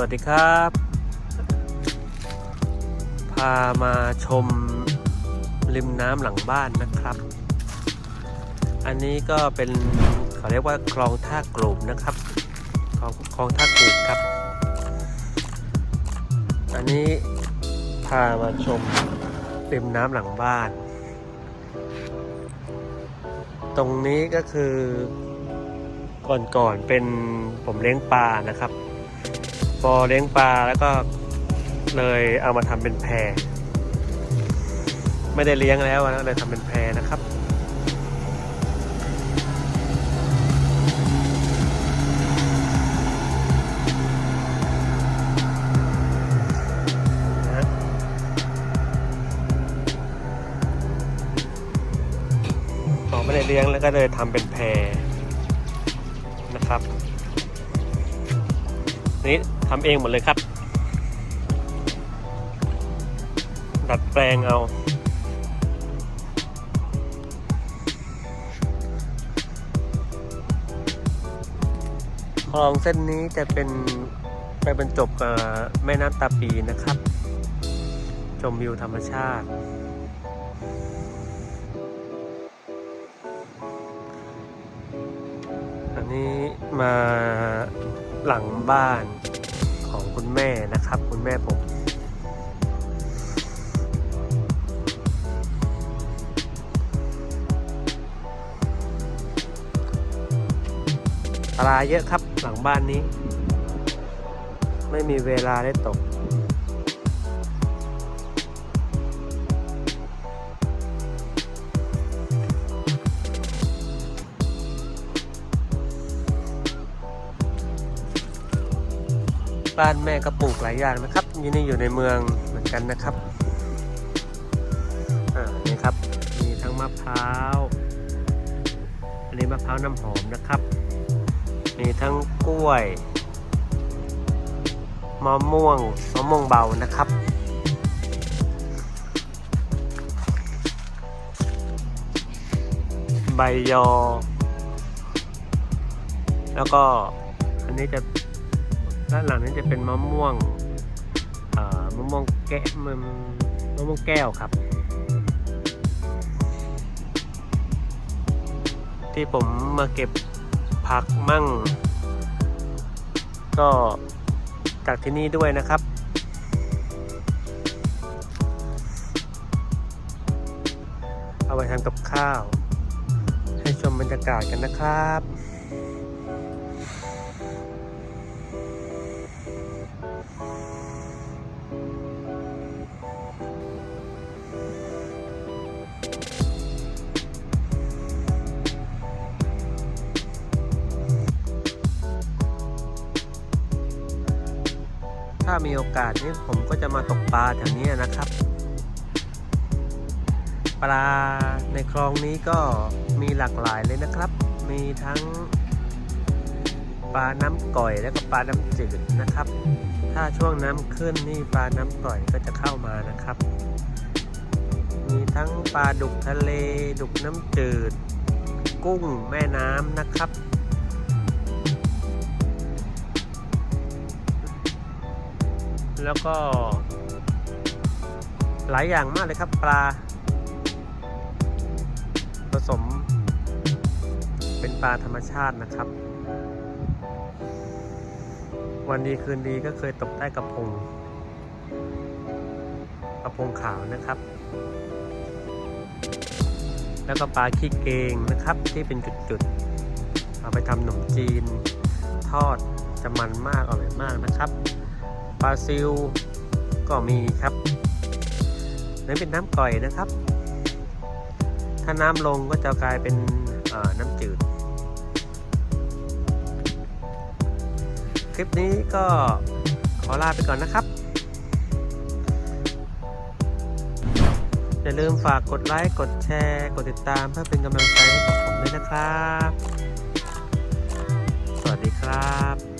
วัสดีครับ พามาชมริมน้ำหลังบ้านนะครับ อันนี้ก็เป็นเขาเรียกว่าคลองท่ากลุ่มนะครับคลองคลองท่ากลุ่มครับ อันนี้พามาชมริมน้ำหลังบ้าน ตรงนี้ก็คือก่อนๆเป็นผมเลี้ยงปลานะครับ อเลี้ยงปลาแล้วก็เลยเอามาทำเป็นแพรไม่ได้เลี้ยงแล้วนะเลยทำเป็นแพรนะครับไม่ได้เลี้ยงแล้วก็เลยทำเป็นแพรนะครับนี่ ทำเองหมดเลยครับ ดัดแปลงเอา คลองเส้นนี้จะเป็นไปบรรจบกับแม่น้ำตาปีนะครับ ชมวิวธรรมชาติอันนี้มาหลังบ้าน คุณแม่นะครับ คุณแม่ผม ปลาเยอะครับหลังบ้านนี้ ไม่มีเวลาได้ตก บ้านแม่ก็ปลูกหลายอย่างนะครับยี่นี่อยู่ในเมืองเหมือนกันนะครับอ่านี่ครับมีทั้งมะพร้าวอันนี้มะพร้าวน้ำหอมนะครับ มีทั้งกล้วยมะม่วงมะม่วงเบานะครับใบยอ แล้วก็อันนี้จะ ด้านหลังนี้จะเป็นมะม่วงมะม่วงแก้มมมะม่วงแก้วครับ ที่ผมมาเก็บผักมั่ง ก็จากที่นี่ด้วยนะครับเอาไปทำกับข้าว ให้ชมบรรยากาศกันนะครับ มีโอกาสนี้ผมก็จะมาตกปลาแถวนี้นะครับ ปลาในคลองนี้ก็มีหลากหลายเลยนะครับ มีทั้งปลาน้ำก่อยและก็ปลาน้ำจืดนะครับ ถ้าช่วงน้ำขึ้นนี่ปลาน้ำก่อยก็จะเข้ามานะครับ มีทั้งปลาดุกทะเล ดุกน้ำจืด กุ้งแม่น้ำนะครับ แล้วก็ หลายอย่างมากเลยครับปลา ผสม เป็นปลาธรรมชาตินะครับ วันดีคืนดีก็เคยตกได้กระพงกระพงขาวนะครับ แล้วก็ปลาขี้เกงนะครับที่เป็นจุดๆเอาไปทำขนมจีนทอดจะมันมากอร่อยมากนะครับาซิล ก็มีครับนี่เป็นน้ำก่อยนะครับ ถ้าน้ำลงก็จะกลายเป็นน้ำจืด คลิปนี้ก็ขอลาไปก่อนนะครับ อย่าลืมฝากกดไลค์ กดแชร์ กดติดตามเพื่อเป็นกำลังใจให้กับผมด้วยนะครับ สวัสดีครับ